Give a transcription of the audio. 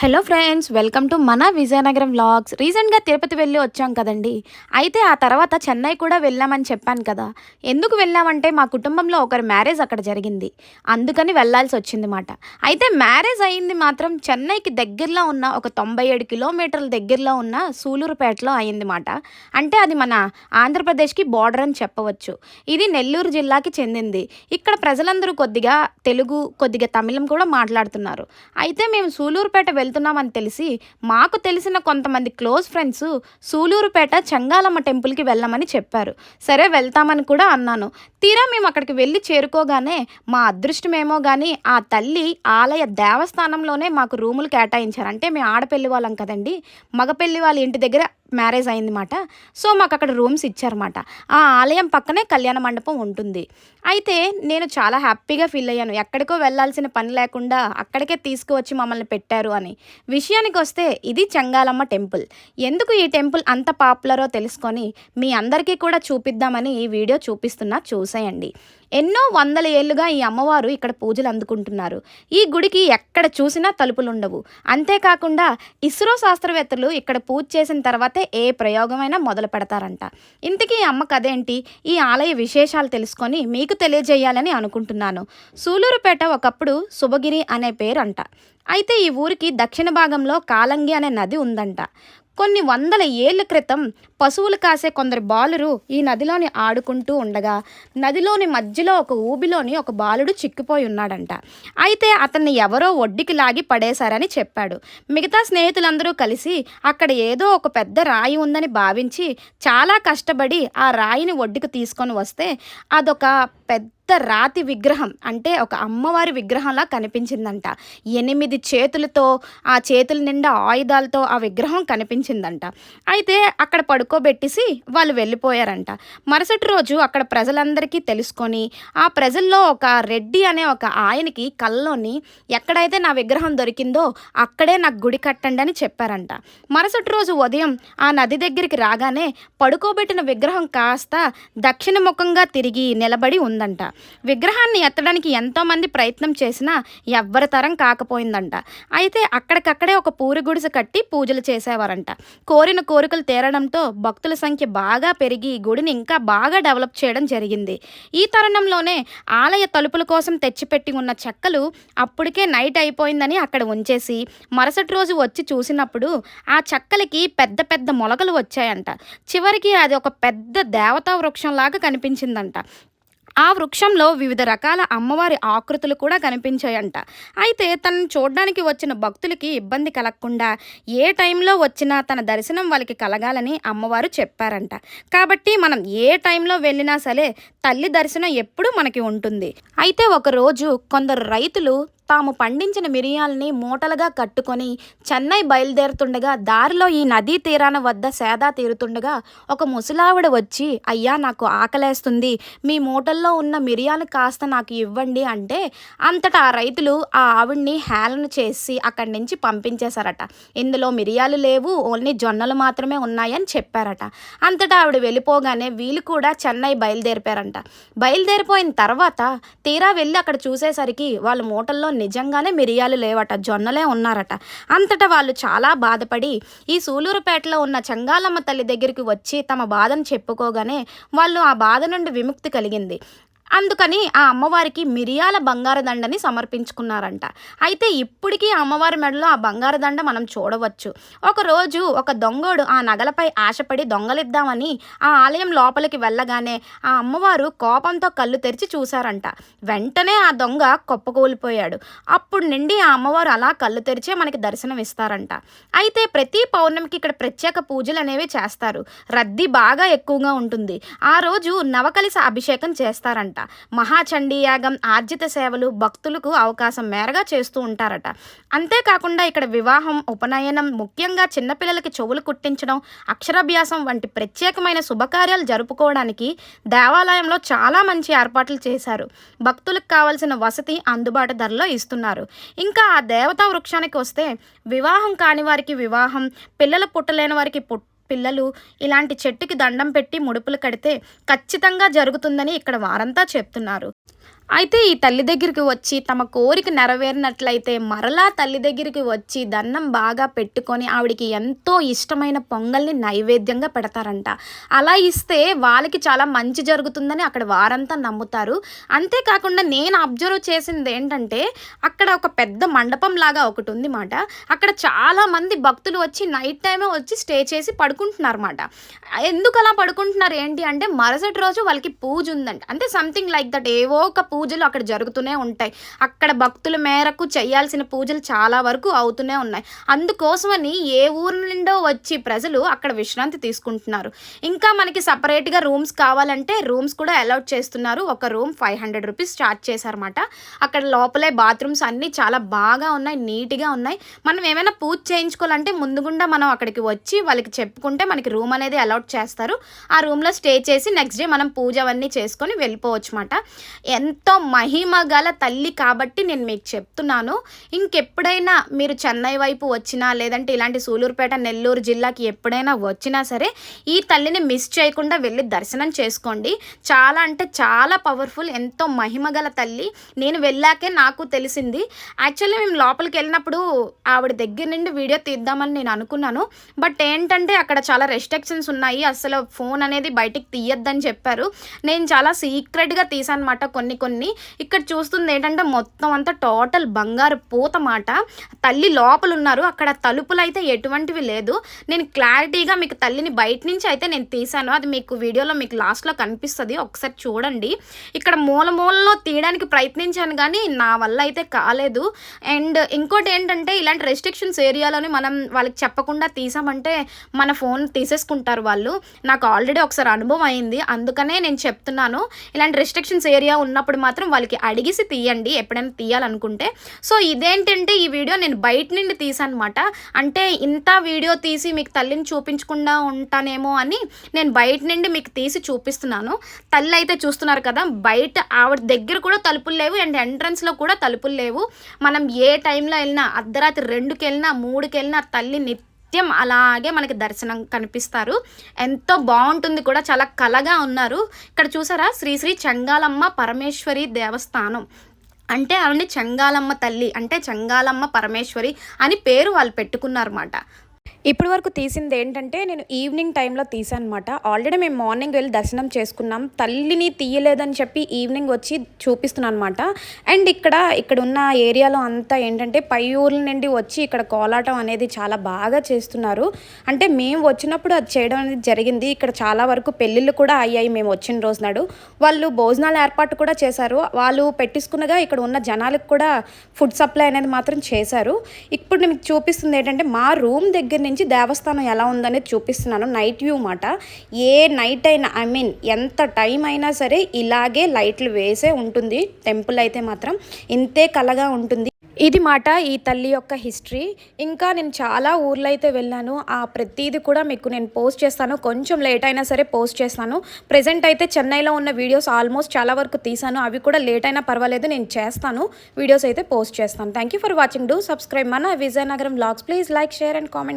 Hello friends welcome to మన Vizianagaram vlogs. రీసెంట్గా తిరుపతి వెళ్ళి వచ్చాం కదండి. అయితే ఆ తర్వాత చెన్నై కూడా వెళ్ళామని చెప్పాను కదా. ఎందుకు వెళ్ళామంటే మా కుటుంబంలో ఒకరి మ్యారేజ్ అక్కడ జరిగింది. అందుకని వెళ్ళాల్సి వచ్చింది మాట అయితే మ్యారేజ్ అయింది మాత్రం చెన్నైకి దగ్గరలో ఉన్న ఒక తొంభై ఏడు కిలోమీటర్ల దగ్గరలో ఉన్న సూలూరుపేటలో అయింది మాట అంటే అది మన ఆంధ్రప్రదేశ్కి బార్డర్ అని చెప్పవచ్చు. ఇది నెల్లూరు జిల్లాకి చెందింది. ఇక్కడ ప్రజలందరూ కొద్దిగా తెలుగు కొద్దిగా తమిళం కూడా మాట్లాడుతున్నారు. అయితే మేము సూలూరుపేట వెళ్తున్నామని తెలిసి మాకు తెలిసిన కొంతమంది క్లోజ్ ఫ్రెండ్స్ సూలూరుపేట చెంగాలమ్మ టెంపుల్కి వెళ్ళమని చెప్పారు. సరే వెళ్తామని కూడా అన్నాను. తీరా మేము అక్కడికి వెళ్ళి చేరుకోగానే మా అదృష్టమేమో కానీ ఆ తల్లి ఆలయ దేవస్థానంలోనే మాకు రూములు కేటాయించారు. అంటే మేము ఆడపెళ్ళి వాళ్ళం కదండి. మగపెళ్ళి వాళ్ళ ఇంటి దగ్గర మ్యారేజ్ అయిందన్నమాట. సో మాకు అక్కడ రూమ్స్ ఇచ్చారన్నమాట. ఆ ఆలయం పక్కనే కళ్యాణ మండపం ఉంటుంది. అయితే నేను చాలా హ్యాపీగా ఫీల్ అయ్యాను. ఎక్కడికో వెళ్ళాల్సిన పని లేకుండా అక్కడికే తీసుకువచ్చి మమ్మల్ని పెట్టారు అని. విషయానికి వస్తే ఇది చెంగాలమ్మ టెంపుల్. ఎందుకు ఈ టెంపుల్ అంత పాపులరో తెలుసుకొని మీ అందరికీ కూడా చూపిద్దామని ఈ వీడియో చూపిస్తున్నా చూసేయండి. ఎన్నో వందల ఏళ్ళుగా ఈ అమ్మవారు ఇక్కడ పూజలు అందుకుంటున్నారు. ఈ గుడికి ఎక్కడ చూసినా తలుపులుండవు. అంతేకాకుండా ఇస్రో శాస్త్రవేత్తలు ఇక్కడ పూజ చేసిన తర్వాతే ఏ ప్రయోగమైనా మొదలు పెడతారంట. ఇంతకీ ఈ అమ్మ కథేంటి? ఈ ఆలయ విశేషాలు తెలుసుకొని మీకు తెలియజేయాలని అనుకుంటున్నాను. సూలూరుపేట ఒకప్పుడు శుభగిరి అనే పేరు అంట అయితే ఈ ఊరికి దక్షిణ భాగంలో కాలంగి అనే నది ఉందంట. కొన్ని వందల ఏళ్ళ క్రితం పశువులు కాసే కొందరు బాలురు ఈ నదిలోని ఆడుకుంటూ ఉండగా నదిలోని మధ్యలో ఒక ఊబిలోని ఒక బాలుడు చిక్కిపోయి ఉన్నాడంట. అయితే అతన్ని ఎవరో ఒడ్డుకి లాగి పడేశారని చెప్పాడు. మిగతా స్నేహితులందరూ కలిసి అక్కడ ఏదో ఒక పెద్ద రాయి ఉందని భావించి చాలా కష్టపడి ఆ రాయిని ఒడ్డుకు తీసుకొని వస్తే అదొక పెద్ద రాతి విగ్రహం అంటే ఒక అమ్మవారి విగ్రహంలా కనిపించిందంట. ఎనిమిది చేతులతో ఆ చేతుల నిండా ఆయుధాలతో ఆ విగ్రహం కనిపించిందంట. అయితే అక్కడ పడుకోబెట్టేసి వాళ్ళు వెళ్ళిపోయారంట. మరుసటి రోజు అక్కడ ప్రజలందరికీ తెలుసుకొని ఆ ప్రజల్లో ఒక రెడ్డి అనే ఒక ఆయనకి కల్లోని ఎక్కడైతే నా విగ్రహం దొరికిందో అక్కడే నాకు గుడి కట్టండి అని చెప్పారంట. మరుసటి రోజు ఉదయం ఆ నది దగ్గరికి రాగానే పడుకోబెట్టిన విగ్రహం కాస్త దక్షిణ ముఖంగా తిరిగి నిలబడి ఉందంట. విగ్రహాన్ని ఎత్తడానికి ఎంతోమంది ప్రయత్నం చేసినా ఎవ్వరి తరం కాకపోయిందంట. అయితే అక్కడికక్కడే ఒక పూరి గుడిసె కట్టి పూజలు చేసేవారంట. కోరిన కోరికలు తీరడంతో భక్తుల సంఖ్య బాగా పెరిగి గుడిని ఇంకా బాగా డెవలప్ చేయడం జరిగింది. ఈ తరుణంలోనే ఆలయ తలుపుల కోసం తెచ్చిపెట్టి ఉన్న చెక్కలు అప్పటికే నైట్ అయిపోయిందని అక్కడ ఉంచేసి మరుసటి రోజు వచ్చి చూసినప్పుడు ఆ చెక్కలకి పెద్ద పెద్ద మొలకలు వచ్చాయంట. చివరికి అది ఒక పెద్ద దేవతా వృక్షంలాగా కనిపించిందంట. ఆ వృక్షంలో వివిధ రకాల అమ్మవారి ఆకృతులు కూడా కనిపించాయంట. అయితే తనను చూడడానికి వచ్చిన భక్తులకి ఇబ్బంది కలగకుండా ఏ టైంలో వచ్చినా తన దర్శనం వాళ్ళకి కలగాలని అమ్మవారు చెప్పారంట. కాబట్టి మనం ఏ టైంలో వెళ్ళినా సరే తల్లి దర్శనం ఎప్పుడూ మనకి ఉంటుంది. అయితే ఒకరోజు కొందరు రైతులు తాము పండించిన మిరియాలని మూటలుగా కట్టుకొని చెన్నై బయలుదేరుతుండగా దారిలో ఈ నదీ తీరాన వద్ద సేదా తీరుతుండగా ఒక ముసలావిడ వచ్చి అయ్యా నాకు ఆకలేస్తుంది. మీ మూటల్లో ఉన్న మిరియాలు కాస్త నాకు ఇవ్వండి అంటే అంతటా ఆ రైతులు ఆ ఆవిడ్ని హేళన చేసి అక్కడి నుంచి పంపించేశారట. ఇందులో మిరియాలు లేవు ఓన్లీ జొన్నలు మాత్రమే ఉన్నాయని చెప్పారట. అంతటా ఆవిడ వెళ్ళిపోగానే వీళ్ళు కూడా చెన్నై బయలుదేరిపారంట బయలుదేరిపోయిన తర్వాత తీరా వెళ్ళి అక్కడ చూసేసరికి వాళ్ళ మూటల్లో నిజంగానే మిరియాలు లేవట జొన్నలే ఉన్నారట. అంతటా వాళ్ళు చాలా బాధపడి ఈ సూలూరుపేటలో ఉన్న చంగాలమ్మ తల్లి దగ్గరికి వచ్చి తమ బాధను చెప్పుకోగానే వాళ్ళు ఆ బాధ నుండి విముక్తి కలిగింది. అందుకని ఆ అమ్మవారికి మిరియాల బంగారు దండని సమర్పించుకున్నారంట. అయితే ఇప్పటికీ అమ్మవారి మెడలో ఆ బంగారు దండ మనం చూడవచ్చు. ఒకరోజు ఒక దొంగోడు ఆ నగలపై ఆశపడి దొంగలిద్దామని ఆ ఆలయం లోపలికి వెళ్ళగానే ఆ అమ్మవారు కోపంతో కళ్ళు తెరిచి చూశారంట. వెంటనే ఆ దొంగ కుప్పకూలిపోయాడు. అప్పుడు నుండి ఆ అమ్మవారు అలా కళ్ళు తెరిచే మనకి దర్శనం ఇస్తారంట. అయితే ప్రతి పౌర్ణమికి ఇక్కడ ప్రత్యేక పూజలు అనేవి చేస్తారు. రద్దీ బాగా ఎక్కువగా ఉంటుంది. ఆ రోజు నవకలిస అభిషేకం చేస్తారంట. మహాచండీ యాగం ఆర్జిత సేవలు భక్తులకు అవకాశం మేరగా చేస్తూ ఉంటారట. అంతేకాకుండా ఇక్కడ వివాహం ఉపనయనం ముఖ్యంగా చిన్నపిల్లలకి చెవులు కుట్టించడం అక్షరాభ్యాసం వంటి ప్రత్యేకమైన శుభకార్యాలు జరుపుకోవడానికి దేవాలయంలో చాలా మంచి ఏర్పాట్లు చేశారు. భక్తులకు కావాల్సిన వసతి అందుబాటు ధరలో ఇస్తున్నారు. ఇంకా ఆ దేవతా వృక్షానికి వస్తే వివాహం కాని వారికి వివాహం పిల్లలు పుట్టలేని వారికి పుట్ట పిల్లలు ఇలాంటి చెట్టుకి దండం పెట్టి ముడుపులు కడితే ఖచ్చితంగా జరుగుతుందని ఇక్కడ వారంతా చెప్తున్నారు. అయితే ఈ తల్లి దగ్గరికి వచ్చి తమ కోరిక నెరవేరినట్లయితే మరలా తల్లి దగ్గరికి వచ్చి దండం బాగా పెట్టుకొని ఆవిడికి ఎంతో ఇష్టమైన పొంగల్ని నైవేద్యంగా పెడతారంట. అలా ఇస్తే వాళ్ళకి చాలా మంచి జరుగుతుందని అక్కడ వారంతా నమ్ముతారు. అంతేకాకుండా నేను అబ్జర్వ్ చేసింది ఏంటంటే అక్కడ ఒక పెద్ద మండపం లాగా ఒకటి ఉంది మాట అక్కడ చాలా మంది భక్తులు వచ్చి నైట్ టైమే వచ్చి స్టే చేసి పడుకుంటున్నారు మాట ఎందుకు అలా పడుకుంటున్నారు ఏంటి అంటే మరుసటి రోజు వాళ్ళకి పూజ ఉందంట. అంటే సంథింగ్ లైక్ దట్ ఏవో ఒక పూజలు అక్కడ జరుగుతూనే ఉంటాయి. అక్కడ భక్తుల మేరకు చేయాల్సిన పూజలు చాలా వరకు అవుతూనే ఉన్నాయి. అందుకోసమని ఏ ఊరు నుండో వచ్చి ప్రజలు అక్కడ విశ్రాంతి తీసుకుంటున్నారు. ఇంకా మనకి సపరేట్గా రూమ్స్ కావాలంటే రూమ్స్ కూడా అలౌట్ చేస్తున్నారు. ఒక room five hundred rupees start చేశారన్నమాట. అక్కడ లోపలే బాత్రూమ్స్ అన్నీ చాలా బాగా ఉన్నాయి నీట్గా ఉన్నాయి. మనం ఏమైనా పూజ చేయించుకోవాలంటే ముందుగుండా మనం అక్కడికి వచ్చి వాళ్ళకి చెప్పుకుంటే మనకి రూమ్ అనేది అలౌట్ చేస్తారు. ఆ రూమ్లో స్టే చేసి నెక్స్ట్ డే మనం పూజ అవన్నీ చేసుకొని వెళ్ళిపోవచ్చు అనమాట ఎంత ఎంతో మహిమ గల తల్లి కాబట్టి నేను మీకు చెప్తున్నాను. ఇంకెప్పుడైనా మీరు చెన్నై వైపు వచ్చినా లేదంటే ఇలాంటి సూలూరుపేట నెల్లూరు జిల్లాకి ఎప్పుడైనా వచ్చినా సరే ఈ తల్లిని మిస్ చేయకుండా వెళ్ళి దర్శనం చేసుకోండి. చాలా అంటే చాలా పవర్ఫుల్ ఎంతో మహిమ గల తల్లి. నేను వెళ్ళాకే నాకు తెలిసింది. యాక్చువల్లీ మేము లోపలికి వెళ్ళినప్పుడు ఆవిడ దగ్గర నుండి వీడియో తీద్దామని నేను అనుకున్నాను. బట్ ఏంటంటే అక్కడ చాలా రెస్ట్రిక్షన్స్ ఉన్నాయి. అసలు ఫోన్ అనేది బయటికి తీయొద్దని చెప్పారు. నేను చాలా సీక్రెట్గా తీసానమాట కొన్ని కొన్ని కొన్ని ఇక్కడ చూస్తుంది ఏంటంటే మొత్తం అంతా టోటల్ బంగారు పూత మాట తల్లి లోపల ఉన్నారు అక్కడ తలుపులు అయితే ఎటువంటివి లేదు. నేను క్లారిటీగా మీకు తల్లిని బయట నుంచి అయితే నేను తీశాను. అది మీకు వీడియోలో మీకు లాస్ట్లో కనిపిస్తుంది. ఒకసారి చూడండి. ఇక్కడ మూల మూలలో తీయడానికి ప్రయత్నించాను కానీ నా వల్ల అయితే కాలేదు. అండ్ ఇంకోటి ఏంటంటే ఇలాంటి రెస్ట్రిక్షన్స్ ఏరియాలోని మనం వాళ్ళకి చెప్పకుండా తీసామంటే మన ఫోన్ తీసేసుకుంటారు వాళ్ళు. నాకు ఆల్రెడీ ఒకసారి అనుభవం అయింది. అందుకనే నేను చెప్తున్నాను. ఇలాంటి రెస్ట్రిక్షన్స్ ఏరియా ఉన్నప్పుడు మాత్రం వాళ్ళకి అడిగిసి తీయండి ఎప్పుడైనా తీయాలనుకుంటే. సో ఇదేంటంటే ఈ వీడియో నేను బయట నుండి తీసానమాట అనమాట అంటే ఇంత వీడియో తీసి మీకు తల్లిని చూపించకుండా ఉంటానేమో అని నేను బయట నుండి మీకు తీసి చూపిస్తున్నాను. తల్లి అయితే చూస్తున్నారు కదా బయట ఆవిడ దగ్గర కూడా తలుపులు లేవు అండ్ ఎంట్రన్స్లో కూడా తలుపులు లేవు. మనం ఏ టైంలో వెళ్ళినా అర్ధరాత్రి రెండుకి వెళ్ళినా మూడుకి వెళ్ళినా తల్లి నిత్యం అలాగే మనకి దర్శనం కనిపిస్తారు. ఎంతో బాగుంటుంది కూడా చాలా కలగా ఉన్నారు. ఇక్కడ చూసారా? శ్రీ శ్రీ చెంగాలమ్మ పరమేశ్వరి దేవస్థానం. అంటే ఆవిడని చెంగాలమ్మ తల్లి అంటే చెంగాలమ్మ పరమేశ్వరి అని పేరు వాళ్ళు పెట్టుకున్నారన్నమాట. ఇప్పటి వరకు తీసింది ఏంటంటే నేను ఈవినింగ్ టైంలో తీసాను అనమాట ఆల్రెడీ మేము మార్నింగ్ వెళ్ళి దర్శనం చేసుకున్నాం. తల్లిని తీయలేదని చెప్పి ఈవినింగ్ వచ్చి చూపిస్తున్నాను అనమాట అండ్ ఇక్కడ ఇక్కడ ఉన్న ఏరియాలో అంతా ఏంటంటే పై ఊర్ల నుండి వచ్చి ఇక్కడ కోలాటం అనేది చాలా బాగా చేస్తున్నారు. అంటే మేము వచ్చినప్పుడు అది చేయడం అనేది జరిగింది. ఇక్కడ చాలా వరకు పెళ్ళిళ్ళు కూడా అయ్యాయి మేము వచ్చిన రోజు నాడు. వాళ్ళు భోజనాల ఏర్పాటు కూడా చేశారు. వాళ్ళు పెట్టించుకున్నగా ఇక్కడ ఉన్న జనాలకు కూడా ఫుడ్ సప్లై అనేది మాత్రం చేశారు. ఇప్పుడు మీకు చూపిస్తుంది ఏంటంటే మా రూమ్ దగ్గర నుంచి దేవస్థానం ఎలా ఉందనేది చూపిస్తున్నాను. నైట్ వ్యూ మాట. ఏ నైట్ అయినా ఐ మీన్ ఎంత టైం అయినా సరే ఇలాగే లైట్లు వేసే ఉంటుంది. టెంపుల్ అయితే మాత్రం ఇంతే కలగా ఉంటుంది. ఇది మాట ఈ తల్లి యొక్క హిస్టరీ ఇంకా నేను చాలా ఊర్లో అయితే వెళ్ళాను. ఆ ప్రతిదీ కూడా మీకు నేను పోస్ట్ చేస్తాను. కొంచెం లేట్ అయినా సరే పోస్ట్ చేస్తాను. ప్రజెంట్ అయితే చెన్నైలో ఉన్న వీడియోస్ ఆల్మోస్ట్ చాలా వరకు తీసాను అవి కూడా లేట్ అయినా పర్వాలేదు నేను చేస్తాను. వీడియోస్ అయితే పోస్ట్ చేస్తాను. Thank you for watching do subscribe మన Vizianagaram blogs please like share and comment